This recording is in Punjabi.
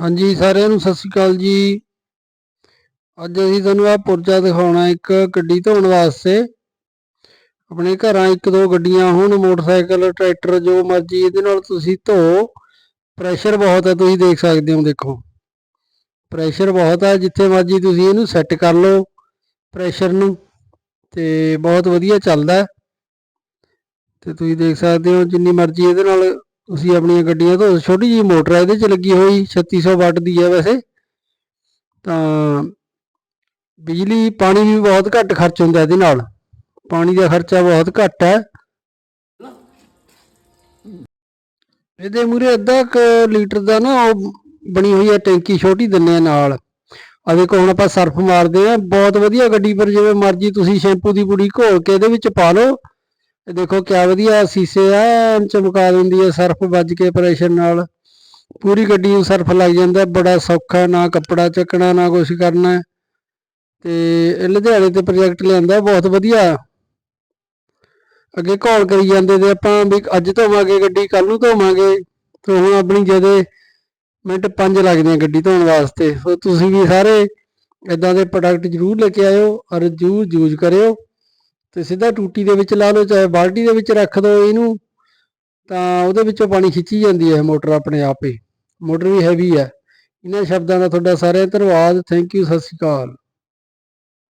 ਹਾਂਜੀ, ਸਾਰਿਆਂ ਨੂੰ ਸਤਿ ਸ਼੍ਰੀ ਅਕਾਲ ਜੀ। ਅੱਜ ਅਸੀਂ ਤੁਹਾਨੂੰ ਆ ਪੁਰਜਾ ਦਿਖਾਉਣਾ ਇੱਕ ਗੱਡੀ ਧੋਣ ਵਾਸਤੇ। ਆਪਣੇ ਘਰਾਂ ਇੱਕ ਦੋ ਗੱਡੀਆਂ ਹੋਣ, ਮੋਟਰਸਾਈਕਲ, ਟਰੈਕਟਰ, ਜੋ ਮਰਜ਼ੀ, ਇਹਦੇ ਨਾਲ ਤੁਸੀਂ ਧੋ। ਪ੍ਰੈਸ਼ਰ ਬਹੁਤ ਹੈ, ਤੁਸੀਂ ਦੇਖ ਸਕਦੇ ਹੋ, ਦੇਖੋ। ਪ੍ਰੈਸ਼ਰ ਬਹੁਤ ਹੈ, ਜਿੱਥੇ ਮਰਜ਼ੀ ਤੁਸੀਂ ਇਹਨੂੰ ਸੈੱਟ ਕਰ ਲਓ ਪ੍ਰੈਸ਼ਰ ਨੂੰ, ਤੇ ਬਹੁਤ ਵਧੀਆ ਚੱਲਦਾ ਤੇ ਤੁਸੀਂ ਦੇਖ ਸਕਦੇ ਹੋ, ਜਿੰਨੀ ਮਰਜ਼ੀ ਇਹਦੇ ਨਾਲ ਤੁਸੀਂ ਆਪਣੀਆਂ ਗੱਡੀਆਂ ਤੋਂ ਛੋਟੀ ਜਿਹੀ ਮੋਟਰ ਹੈ ਇਹਦੇ 'ਚ ਲੱਗੀ ਹੋਈ 3600 ਵਾਟ ਦੀ ਹੈ ਵੈਸੇ। ਤਾਂ ਬਿਜਲੀ, ਪਾਣੀ ਵੀ ਬਹੁਤ ਘੱਟ ਖਰਚ ਹੁੰਦਾ ਇਹਦੇ ਨਾਲ। ਪਾਣੀ ਦਾ ਖਰਚਾ ਬਹੁਤ ਘੱਟ ਹੈ। ਇਹਦੇ ਮੂਰੇ ਅੱਧਾ ਕੁ ਲੀਟਰ ਦਾ ਨਾ ਉਹ ਬਣੀ ਹੋਈ ਹੈ ਟੈਂਕੀ, ਛੋਟੀ ਦਿੰਨੇ ਆ ਨਾਲ। ਆ ਦੇਖੋ, ਹੁਣ ਆਪਾਂ ਸਰਫ ਮਾਰਦੇ ਆ। ਬਹੁਤ ਵਧੀਆ ਗੱਡੀ, ਪਰ ਜਿਵੇਂ ਮਰਜ਼ੀ ਤੁਸੀਂ ਸ਼ੈਂਪੂ ਦੀ ਪੁੜੀ ਘੋਲ ਕੇ ਇਹਦੇ ਵਿੱਚ ਪਾ ਲਓ। ਇਹ ਦੇਖੋ ਕਿਆ ਵਧੀਆ ਸੀਸੇ ਆ ਚਮਕਾ ਦਿੰਦੀ ਹੈ ਸਰਫ ਵੱਜ ਕੇ ਪ੍ਰੈਸ਼ਰ ਨਾਲ। ਪੂਰੀ ਗੱਡੀ ਨੂੰ ਸਰਫ ਲੱਗ ਜਾਂਦਾ, ਬੜਾ ਸੌਖਾ ਨਾ ਕੱਪੜਾ ਚੱਕਣਾ, ਨਾ ਕੁਝ ਕਰਨਾ। ਤੇ ਲੁਧਿਆਣੇ ਤੇ ਪ੍ਰੋਜੈਕਟ ਲਿਆਂਦਾ, ਬਹੁਤ ਵਧੀਆ। ਅੱਗੇ ਕਾਲ ਕਰੀ ਜਾਂਦੇ ਤੇ ਆਪਾਂ ਵੀ ਅੱਜ ਧੋਵਾਂਗੇ ਗੱਡੀ ਕੱਲ ਨੂੰ ਧੋਵਾਂਗੇ। ਤੇ ਹੁਣ ਆਪਣੀ ਜਦੇ ਮਿੰਟ 5 ਲੱਗਦੇ ਆ ਗੱਡੀ ਧੋਣ ਵਾਸਤੇ। ਸੋ ਤੁਸੀਂ ਵੀ ਸਾਰੇ ਇਦਾਂ ਦੇ ਪ੍ਰੋਡਕਟ ਜ਼ਰੂਰ ਲੈ ਕੇ ਆਇਓ ਔਰ ਜ਼ਰੂਰ ਯੂਜ਼ ਕਰਿਓ। ਤੇ ਸਿੱਧਾ ਟੂਟੀ ਦੇ ਵਿੱਚ ਲਾ ਲਓ, ਚਾਹੇ ਬਾਲਟੀ ਦੇ ਵਿੱਚ ਰੱਖ ਦਿਓ ਇਹਨੂੰ, ਤਾਂ ਉਹਦੇ ਵਿੱਚੋਂ ਪਾਣੀ ਖਿੱਚੀ ਜਾਂਦੀ ਹੈ ਮੋਟਰ ਆਪਣੇ ਆਪ। ਹੀ ਮੋਟਰ ਵੀ ਹੈਵੀ ਹੈ। ਇਹਨਾਂ ਸ਼ਬਦਾਂ ਦਾ ਤੁਹਾਡਾ ਸਾਰਿਆਂ ਦਾ ਧੰਨਵਾਦ। ਥੈਂਕ ਯੂ ਸਤਿ ਸ਼੍ਰੀ ਅਕਾਲ।